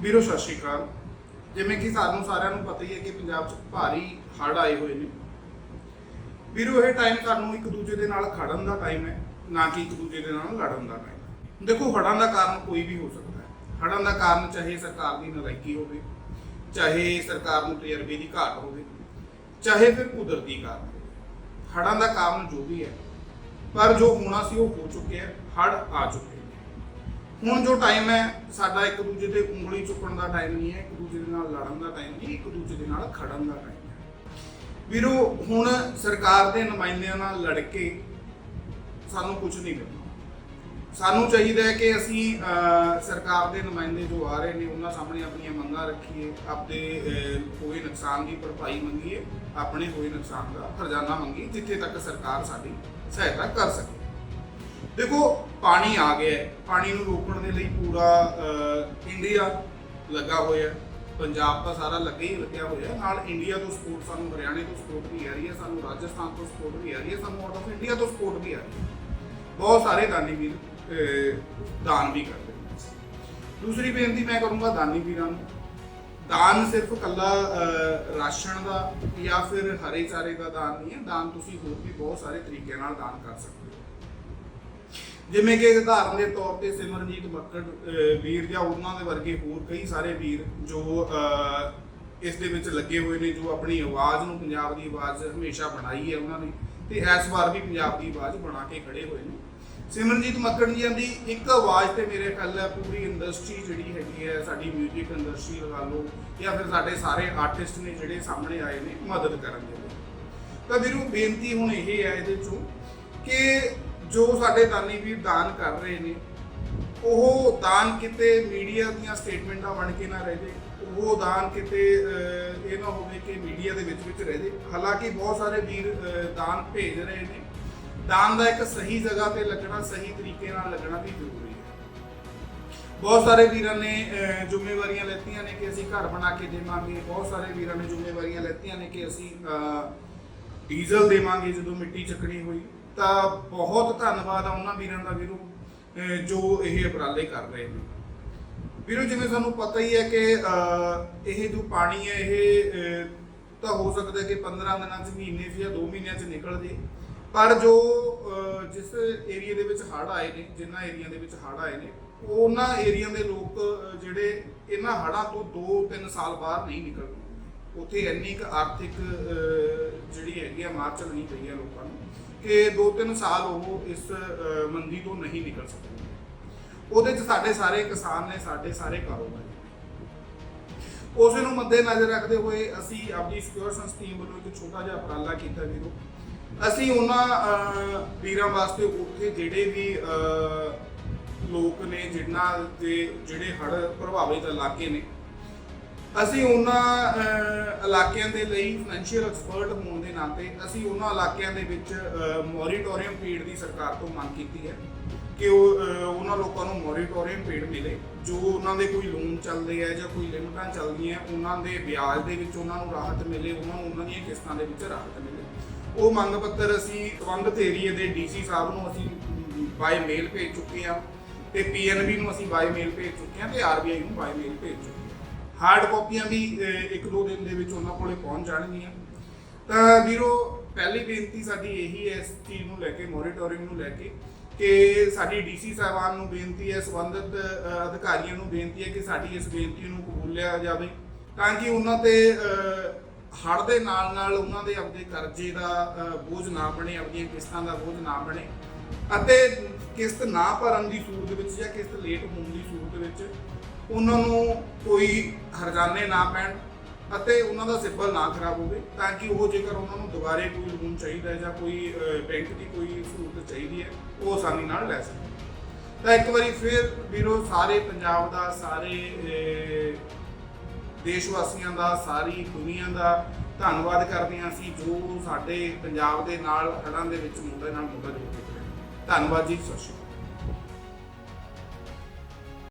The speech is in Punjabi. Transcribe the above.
ਵੀਰੋ, ਸਤਿ ਸ਼੍ਰੀ ਅਕਾਲ। ਜਿਵੇਂ ਕਿ ਸਾਨੂੰ ਸਾਰਿਆਂ ਨੂੰ ਪਤਾ ਹੀ ਹੈ ਕਿ ਪੰਜਾਬ 'ਚ ਭਾਰੀ ਹੜ੍ਹ ਆਏ ਹੋਏ ਨੇ। ਵੀਰੋ, ਇਹ ਟਾਈਮ ਸਾਨੂੰ ਇੱਕ ਦੂਜੇ ਦੇ ਨਾਲ ਖੜਨ ਦਾ ਟਾਈਮ ਹੈ, ਨਾ ਕਿ ਇੱਕ ਦੂਜੇ ਦੇ ਨਾਲ ਲੜਨ ਦਾ ਟਾਈਮ ਦੇਖੋ, ਹੜ੍ਹਾਂ ਦਾ ਕਾਰਨ ਕੋਈ ਵੀ ਹੋ ਸਕਦਾ ਹੈ। ਹੜ੍ਹਾਂ ਦਾ ਕਾਰਨ ਚਾਹੇ ਸਰਕਾਰ ਦੀ ਨਲਾਇਕੀ ਹੋਵੇ, ਚਾਹੇ ਸਰਕਾਰ ਨੂੰ ਤਜਰਬੇ ਦੀ ਘਾਟ ਹੋਵੇ, ਚਾਹੇ ਫਿਰ ਕੁਦਰਤੀ ਕਾਰਨ ਹੋਵੇ। ਹੜ੍ਹਾਂ ਦਾ ਕਾਰਨ ਜੋ ਵੀ ਹੈ, ਪਰ ਜੋ ਹੋਣਾ ਸੀ ਉਹ ਹੋ ਚੁੱਕਿਆ ਹੜ ਆ ਚੁੱਕੇ ਹੁਣ ਜੋ ਟਾਈਮ ਹੈ ਸਾਡਾ ਇੱਕ ਦੂਜੇ ਤੇ ਉਂਗਲੀ ਚੁੱਕਣ ਦਾ ਟਾਈਮ ਨਹੀਂ ਹੈ ਇੱਕ ਦੂਜੇ ਦੇ ਨਾਲ ਲੜਨ ਦਾ ਟਾਈਮ ਨਹੀਂ ਇੱਕ ਦੂਜੇ ਦੇ ਨਾਲ ਖੜਨ ਦਾ ਟਾਈਮ ਹੈ। ਵੀਰੋ ਹੁਣ ਸਰਕਾਰ ਦੇ ਨੁਮਾਇੰਦਿਆਂ ਨਾਲ ਲੜ ਕੇ ਸਾਨੂੰ ਕੁਝ ਨਹੀਂ ਮਿਲਣਾ। ਸਾਨੂੰ ਚਾਹੀਦਾ ਹੈ ਕਿ ਅਸੀਂ ਸਰਕਾਰ ਦੇ ਨੁਮਾਇੰਦੇ ਜੋ ਆ ਰਹੇ ਨੇ ਉਹਨਾਂ ਸਾਹਮਣੇ ਆਪਣੀਆਂ ਮੰਗਾਂ ਰੱਖੀਏ ਆਪਣੇ ਅਹ, ਹੋਏ ਨੁਕਸਾਨ ਦੀ ਭਰਪਾਈ ਮੰਗੀਏ ਆਪਣੇ ਹੋਏ ਨੁਕਸਾਨ ਦਾ ਖਰਜਾਨਾ ਮੰਗੀਏ ਜਿੱਥੇ ਤੱਕ ਸਰਕਾਰ ਸਾਡੀ ਸਹਾਇਤਾ ਕਰ ਸਕੇ। ਦੇਖੋ ਪਾਣੀ ਆ ਗਿਆ ਹੈ। ਪਾਣੀ ਨੂੰ ਰੋਕਣ ਦੇ ਲਈ ਪੂਰਾ ਅਹ, ਇੰਡੀਆ ਲੱਗਾ ਹੋਇਆ ਹੈ। ਪੰਜਾਬ ਤਾਂ ਸਾਰਾ ਲੱਗੇ ਹੀ ਲੱਗਿਆ ਹੋਇਆ ਹੈ। ਨਾਲ ਇੰਡੀਆ ਤੋਂ ਸਪੋਰਟ ਸਾਨੂੰ ਹਰਿਆਣੇ ਤੋਂ ਸਪੋਰਟ ਵੀ ਆ ਰਹੀ ਹੈ। ਸਾਨੂੰ ਰਾਜਸਥਾਨ ਤੋਂ ਸਪੋਰਟ ਵੀ ਆ ਰਹੀ ਹੈ। ਸਾਨੂੰ ਆਊਟ ਆਫ ਇੰਡੀਆ ਤੋਂ ਸਪੋਰਟ ਵੀ ਆ ਰਹੀ ਹੈ। ਬਹੁਤ ਸਾਰੇ ਦਾਨੀ ਵੀਰ ਅਹ, ਦਾਨ ਵੀ ਕਰਦੇ ਨੇ। ਦੂਸਰੀ ਬੇਨਤੀ ਮੈਂ ਕਰੂੰਗਾ ਦਾਨੀ ਵੀਰਾਂ ਨੂੰ। ਦਾਨ ਸਿਰਫ ਕੱਲਾ ਅਹ, ਰਾਸ਼ਨ ਦਾ ਜਾਂ ਫਿਰ ਹਰੇ ਚਾਰੇ ਦਾ ਦਾਨ ਨਹੀਂ ਹੈ। ਦਾਨ ਤੁਸੀਂ ਹੋਰ ਵੀ ਬਹੁਤ ਸਾਰੇ ਤਰੀਕਿਆਂ ਨਾਲ ਦਾਨ ਕਰ ਸਕਦੇ ਹੋ। ਜਿਵੇਂ ਕਿ ਉਦਾਹਰਨ ਦੇ ਤੌਰ ਤੇ ਸਿਮਰਨਜੀਤ ਮੱਕੜ ਵੀਰ ਜਾਂ ਉਹਨਾਂ ਦੇ ਵਰਗੇ ਹੋਰ ਕਈ ਸਾਰੇ ਵੀਰ ਜੋ ਇਸ ਦੇ ਵਿੱਚ ਲੱਗੇ ਹੋਏ ਨੇ, ਜੋ ਆਪਣੀ ਆਵਾਜ਼ ਨੂੰ ਪੰਜਾਬ ਦੀ ਆਵਾਜ਼ ਹਮੇਸ਼ਾ ਬਣਾਈ ਹੈ ਉਹਨਾਂ ਨੇ ਤੇ ਇਸ ਵਾਰ ਵੀ ਪੰਜਾਬ ਦੀ ਆਵਾਜ਼ ਬਣਾ ਕੇ ਖੜੇ ਹੋਏ ਨੇ। ਸਿਮਰਨਜੀਤ ਮੱਕੜ ਜੀ ਦੀ ਇੱਕ ਆਵਾਜ਼ ਤੇ ਮੇਰੇ ਖਿਆਲ ਹੈ ਪੂਰੀ ਇੰਡਸਟਰੀ ਜਿਹੜੀ ਹੈਗੀ ਹੈ, ਸਾਡੀ 뮤직 ਇੰਡਸਟਰੀ ਲਗਾ ਲਓ ਜਾਂ ਫਿਰ ਸਾਡੇ ਸਾਰੇ ਆਰਟਿਸਟ ਨੇ ਜਿਹੜੇ ਸਾਹਮਣੇ ਆਏ ਨੇ, ਮਦਦ ਕਰਨ ਦੇ ਲਈ। ਤਾਂ ਵੀਰੋ, ਬੇਨਤੀ ਹੁਣ ਇਹ ਹੈ ਇਹਦੇ ਚੋਂ ਕਿ ਜੋ ਸਾਡੇ ਦਾਨੀ ਵੀਰ ਦਾਨ ਕਰ ਰਹੇ ਨੇ, ਉਹ ਦਾਨ ਕਿਤੇ ਮੀਡੀਆ ਦੀਆਂ ਸਟੇਟਮੈਂਟਾਂ ਬਣ ਕੇ ਨਾ ਰਹਿ ਜੇ, ਉਹ ਦਾਨ ਕਿਤੇ ਇਹ ਨਾ ਹੋਵੇ ਕਿ ਮੀਡੀਆ ਦੇ ਵਿੱਚ ਵਿੱਚ ਰਹਿ ਜੇ। ਹਾਲਾਂਕਿ ਬਹੁਤ ਸਾਰੇ ਵੀਰ ਦਾਨ ਭੇਜ ਰਹੇ ਨੇ। ਦਾਨ ਦਾ ਇੱਕ ਸਹੀ ਜਗ੍ਹਾ ਤੇ ਲੱਗਣਾ, ਸਹੀ ਤਰੀਕੇ ਨਾਲ ਲੱਗਣਾ ਵੀ ਜ਼ਰੂਰੀ ਹੈ। ਬਹੁਤ ਸਾਰੇ ਵੀਰਾਂ ਨੇ ਜ਼ਿੰਮੇਵਾਰੀਆਂ ਲੈਤੀਆਂ ਨੇ ਕਿ ਅਸੀਂ ਘਰ ਬਣਾ ਕੇ ਦੇਵਾਂਗੇ। ਬਹੁਤ ਸਾਰੇ ਵੀਰਾਂ ਨੇ ਜ਼ਿੰਮੇਵਾਰੀਆਂ ਲੈਤੀਆਂ ਨੇ ਕਿ ਅਸੀਂ ਡੀਜ਼ਲ ਦੇਵਾਂਗੇ ਜਦੋਂ ਮਿੱਟੀ ਚੱਕਣੀ ਹੋਈ। ਤਾਂ ਬਹੁਤ ਧੰਨਵਾਦ ਆ ਉਹਨਾਂ ਵੀਰਾਂ ਦਾ ਵੀਰੋ ਜੋ ਇਹ ਉਪਰਾਲੇ ਕਰ ਰਹੇ ਨੇ। ਵੀਰੋ, ਜਿਵੇਂ ਸਾਨੂੰ ਪਤਾ ਹੀ ਹੈ ਕਿ ਇਹ ਜੋ ਪਾਣੀ ਹੈ, ਇਹ ਤਾਂ ਹੋ ਸਕਦਾ ਕਿ 15 ਦਿਨਾਂ ਚ, ਮਹੀਨੇ 'ਚ ਜਾਂ 2 ਮਹੀਨਿਆਂ ਚ ਨਿਕਲ ਜੇ। ਪਰ ਜੋ ਜਿਸ ਏਰੀਆ ਦੇ ਵਿੱਚ ਹੜ੍ਹ ਆਏ ਨੇ ਜਿਨ੍ਹਾਂ ਏਰੀਆ ਦੇ ਵਿੱਚ ਹੜ੍ਹ ਆਏ ਨੇ, ਉਹਨਾਂ ਏਰੀਆ ਦੇ ਲੋਕ ਜਿਹੜੇ ਇਹਨਾਂ ਹੜ੍ਹਾਂ ਤੋਂ 2-3 ਸਾਲ ਬਾਹਰ ਨਹੀਂ ਨਿਕਲਦੇ। ਉੱਥੇ ਇੰਨੀ ਕੁ ਆਰਥਿਕ ਜਿਹੜੀ ਹੈਗੀ ਆ ਮਾਰ ਚੱਲਣੀ ਪਈ ਹੈ ਲੋਕਾਂ ਨੂੰ ਕਿ 2-3 ਸਾਲ ਉਹ ਇਸ ਮੰਦੀ ਤੋਂ ਨਹੀਂ ਨਿਕਲ ਸਕਣਗੇ ਉਹਦੇ 'ਚ ਸਾਡੇ ਸਾਰੇ ਕਿਸਾਨ ਨੇ ਸਾਡੇ ਸਾਰੇ ਕਾਰੋਬਾਰੀ ਉਸੇ ਨੂੰ ਮੱਦੇ ਨਜ਼ਰ ਰੱਖਦੇ ਹੋਏ ਅਸੀਂ ਆਪਣੀ ਸਿਕਿਉਰ ਸੰਸਥੀਮ ਵੱਲੋਂ ਇੱਕ ਛੋਟਾ ਜਿਹਾ ਉਪਰਾਲਾ ਕੀਤਾ ਵੀਰੋ। ਅਸੀਂ ਉਹਨਾਂ ਅਹ, ਵੀਰਾਂ ਵਾਸਤੇ ਉੱਥੇ ਜਿਹੜੇ ਵੀ ਅਹ, ਲੋਕ ਨੇ ਜਿਨ੍ਹਾਂ ਦੇ ਜਿਹੜੇ ਹੜ ਪ੍ਰਭਾਵਿਤ ਇਲਾਕੇ ਨੇ ਅਸੀਂ ਉਹਨਾਂ ਇਲਾਕਿਆਂ ਦੇ ਲਈ ਫਾਈਨੈਂਸ਼ੀਅਲ ਐਕਸਪਰਟ ਹੋਣ ਦੇ ਨਾਤੇ ਅਸੀਂ ਉਹਨਾਂ ਇਲਾਕਿਆਂ ਦੇ ਵਿੱਚ ਮੋਰੀਟੋਰੀਅਮ ਪੀੜ ਦੀ ਸਰਕਾਰ ਤੋਂ ਮੰਗ ਕੀਤੀ ਹੈ ਕਿ ਉਹ ਉਹਨਾਂ ਲੋਕਾਂ ਨੂੰ ਮੋਰੀਟੋਰੀਅਮ ਪੀੜ ਮਿਲੇ, ਜੋ ਉਹਨਾਂ ਦੇ ਕੋਈ ਲੋਨ ਚੱਲਦੇ ਆ ਜਾਂ ਕੋਈ ਲਿਮਟਾਂ ਚੱਲਦੀਆਂ, ਉਹਨਾਂ ਦੇ ਵਿਆਜ ਦੇ ਵਿੱਚ ਉਹਨਾਂ ਨੂੰ ਰਾਹਤ ਮਿਲੇ, ਉਹਨਾਂ ਨੂੰ ਉਹਨਾਂ ਦੀਆਂ ਕਿਸ਼ਤਾਂ ਦੇ ਵਿੱਚ ਰਾਹਤ ਮਿਲੇ। ਉਹ ਮੰਗ ਪੱਤਰ ਅਸੀਂ ਸੰਬੰਧਿਤ ਏਰੀਏ ਦੇ ਡੀਸੀ ਸਾਹਿਬ ਨੂੰ ਅਸੀਂ ਬਾਈ ਮੇਲ ਭੇਜ ਚੁੱਕੇ ਹਾਂ ਤੇ ਪੀਐਨਬੀ ਨੂੰ ਅਸੀਂ ਬਾਈ ਮੇਲ ਭੇਜ ਚੁੱਕੇ ਹਾਂ ਤੇ ਆਰਬੀਆਈ ਨੂੰ ਬਾਈ ਮੇਲ ਭੇਜ ਚੁੱਕੇ ਹਾਂ। ਹਾਰਡ ਕਾਪੀਆਂ ਵੀ ਇੱਕ ਦੋ ਦਿਨ ਦੇ ਵਿੱਚ ਉਹਨਾਂ ਕੋਲੇ ਪਹੁੰਚ ਜਾਣਗੀਆਂ। ਤਾਂ ਵੀਰੋ, ਪਹਿਲੀ ਬੇਨਤੀ ਸਾਡੀ ਇਹੀ ਹੈ ਇਸ ਚੀਜ਼ ਨੂੰ ਲੈ ਕੇ ਮੋਨੀਟੋਰਿੰਗ ਨੂੰ ਲੈ ਕੇ, ਕਿ ਸਾਡੀ ਡੀਸੀ ਸਾਹਿਬਾਨ ਨੂੰ ਬੇਨਤੀ ਹੈ, ਸੰਬੰਧਿਤ ਅਧਿਕਾਰੀਆਂ ਨੂੰ ਬੇਨਤੀ ਹੈ ਕਿ ਸਾਡੀ ਇਸ ਬੇਨਤੀ ਨੂੰ ਕਬੂਲ ਲਿਆ ਜਾਵੇ। ਤਾਂ ਕਿ ਉਹਨਾਂ ਤੇ ਹੜ ਦੇ ਨਾਲ ਨਾਲ ਉਹਨਾਂ ਦੇ ਆਪਦੇ ਕਰਜ਼ੇ ਦਾ ਬੋਝ ਨਾ ਬਣੇ ਆਪਣੀਆਂ ਕਿਸ਼ਤਾਂ ਦਾ ਬੋਝ ਨਾ ਬਣੇ। ਅਤੇ ਕਿਸ਼ਤ ਨਾ ਭਰਨ ਦੀ ਸੂਰਤ ਵਿੱਚ ਜਾਂ ਕਿਸ਼ਤ ਲੇਟ ਹੋਣ ਦੀ ਸੂਰਤ ਵਿੱਚ ਉਹਨਾਂ ਨੂੰ ਕੋਈ ਹਰਜਾਨੇ ਨਾ ਪੈਣ ਅਤੇ ਉਹਨਾਂ ਦਾ ਸਿੱਬਲ ਨਾ ਖਰਾਬ ਹੋਵੇ, ਤਾਂ ਕਿ ਉਹ ਜੇਕਰ ਉਹਨਾਂ ਨੂੰ ਦੁਬਾਰੇ ਕੋਈ ਲੋਨ ਚਾਹੀਦਾ ਹੈ ਜਾਂ ਕੋਈ ਬੈਂਕ ਦੀ ਕੋਈ ਸਹੂਲਤ ਚਾਹੀਦੀ ਹੈ, ਉਹ ਆਸਾਨੀ ਨਾਲ ਲੈ ਸਕਣ ਤਾਂ ਇੱਕ ਵਾਰੀ ਫਿਰ ਵੀਰੋ, ਸਾਰੇ ਪੰਜਾਬ ਦਾ, ਸਾਰੇ ਦੇਸ਼ ਵਾਸੀਆਂ ਦਾ, ਸਾਰੀ ਦੁਨੀਆ ਦਾ ਧੰਨਵਾਦ ਕਰਦੇ ਹਾਂ ਅਸੀਂ, ਜੋ ਸਾਡੇ ਪੰਜਾਬ ਦੇ ਨਾਲ, ਹੜ੍ਹਾਂ ਦੇ ਵਿੱਚ ਮੁੰਡੇ ਨਾਲ ਮੁੰਡਾ ਜੋੜ ਕੇ ਧੰਨਵਾਦ ਜੀ, ਸਤਿ ਸ਼੍ਰੀ ਅਕਾਲ।